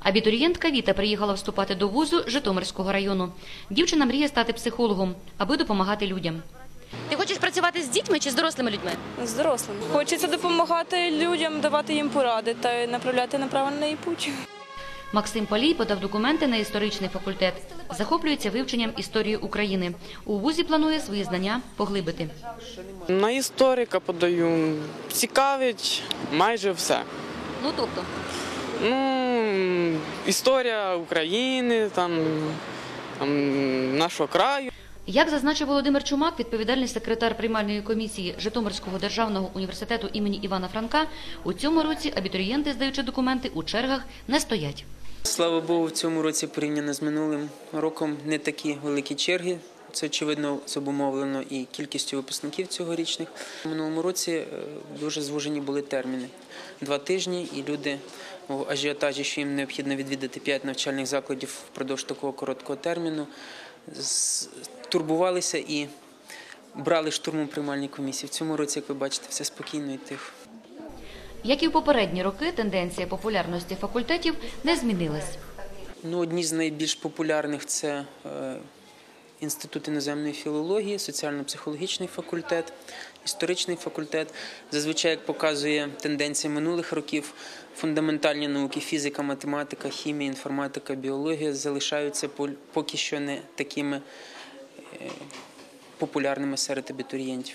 Абітурієнтка Віта приїхала вступати до вузу Житомирського району. Дівчина мріє стати психологом, аби допомагати людям. Ти хочеш працювати з дітьми чи з дорослими людьми? З дорослими. Хочеться допомагати людям, давати їм поради та направляти на правильний путь. Максим Палій подав документи на історичний факультет. Захоплюється вивченням історії України. У вузі планує свої знання поглибити. На історика подаю. Цікавить майже все. Ну тобто, Ну, історія України, там, там нашого краю. як зазначив Володимир Чумак, відповідальний секретар приймальної комісії Житомирського державного університету імені Івана Франка, у цьому році абітурієнти, здаючи документи, у чергах не стоять. Слава Богу, в цьому році порівняно з минулим роком не такі великі черги. Це очевидно зобумовлено і кількістю випускників цьогорічних. У минулому році е, дуже звужені були терміни. Два тижні, і люди у ажіотажі, що їм необхідно відвідати п'ять навчальних закладів впродовж такого короткого терміну, турбувалися і брали штурмом приймальні комісії. В цьому році, як ви бачите, все спокійно і тихо. Як і в попередні роки, тенденція популярності факультетів не змінилась. Ну, одні з найбільш популярних це е, Інститут іноземної філології, соціально-психологічний факультет, історичний факультет. Зазвичай, як показує тенденція минулих років, фундаментальні науки, фізика, математика, хімія, інформатика, біологія залишаються поки що не такими е, популярними серед абітурієнтів.